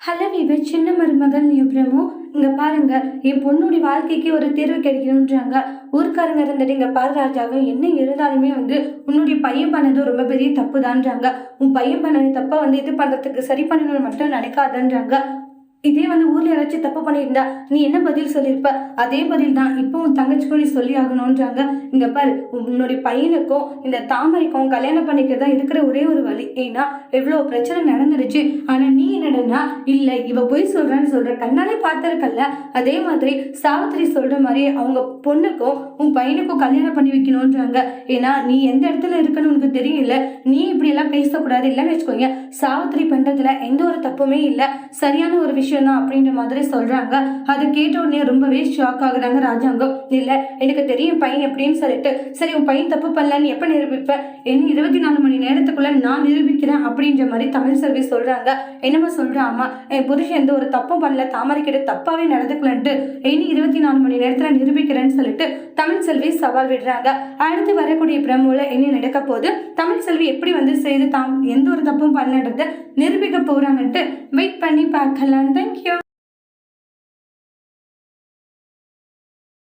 Hello viewer சின்ன மருமகள் நியூப்ரமோ இங்கே பாருங்க என் பொண்ணுடைய வாழ்க்கைக்கு ஒரு தீர்வு கிடைக்கணுன்றாங்க ஊர்க்காரங்க இருந்துட்டு இங்கே பாரு ராஜாவும் என்ன இருந்தாலுமே வந்து உன்னுடைய பையன் பண்ணது ரொம்ப பெரிய தப்பு தான்றாங்க உன் பையன் பண்ணது தப்பை வந்து இது பண்ணுறதுக்கு சரி பண்ணணும்னு மட்டும் நடக்காதுன்றாங்க இதே வந்து ஊர்ல யாராச்சும் தப்பு பண்ணியிருந்தா நீ என்ன பதில் சொல்லியிருப்ப? அதே பதில் தான் இப்போ உன் தங்கச்சிக்கும் நீ சொல்லி ஆகணும்ன்றாங்க இங்க பாரு உன்னுடைய பையனுக்கும் இந்த தாமரைக்கும் கல்யாணம் பண்ணிக்கிறதா இருக்கிற ஒரே ஒரு வழி. ஏன்னா எவ்வளோ பிரச்சனை நடந்துருச்சு. ஆனா நீ என்னடனா இல்ல இவ போய் சொல்றான்னு சொல்ற. கண்ணாலே பார்த்துருக்கல்ல. அதே மாதிரி சாவித்திரி சொல்ற மாதிரி அவங்க பொண்ணுக்கும் உன் பையனுக்கும் கல்யாணம் பண்ணி வைக்கணுன்றாங்க ஏன்னா நீ எந்த இடத்துல இருக்கன்னு உனக்கு தெரியல. நீ இப்படி எல்லாம் பேசக்கூடாது. இல்லைன்னு வச்சுக்கோங்க சாவித்திரி பண்றதுல எந்த ஒரு தப்புமே இல்லை. சரியான ஒரு விஷயம் தான் அப்படின்ற மாதிரி சொல்றாங்க. அதை கேட்ட உடனே ரொம்பவே ஷாக் ஆகுறாங்க ராஜாங்கம். இல்ல எனக்கு தெரியும் பையன் எப்படின்னு சொல்லிட்டு. சரி உன் பையன் தப்பு பண்ணலன்னு எப்ப நிரூபிப்ப? என்ன இருபத்தி நாலு மணி நேரத்துக்குள்ள நான் நிரூபிக்கிறேன் அப்படின்ற மாதிரி தமிழ் செல்வி சொல்றாங்க. என்னமா சொல்றாமா என் புருஷன் எந்த ஒரு தப்பும் பண்ணல. தாமரைக்கிட்ட தப்பாகவே தப்பாவே நடந்துக்கலன்ட்டு. இனி இருபத்தி நாலு மணி நேரத்துல நிரூபிக்கிறேன்னு சொல்லிட்டு தமிழ் செல்வி சவால் விடுறாங்க. அடுத்து வரக்கூடிய பிரமுல என்ன நடக்க போகுது? தமிழ் செல்வி எப்படி வந்து செய்து தாம் எந்த ஒரு தப்பும் பண்ணலன்றத நிரூபிக்க போறாங்கன்ட்டு வெயிட் பண்ணி Thank you.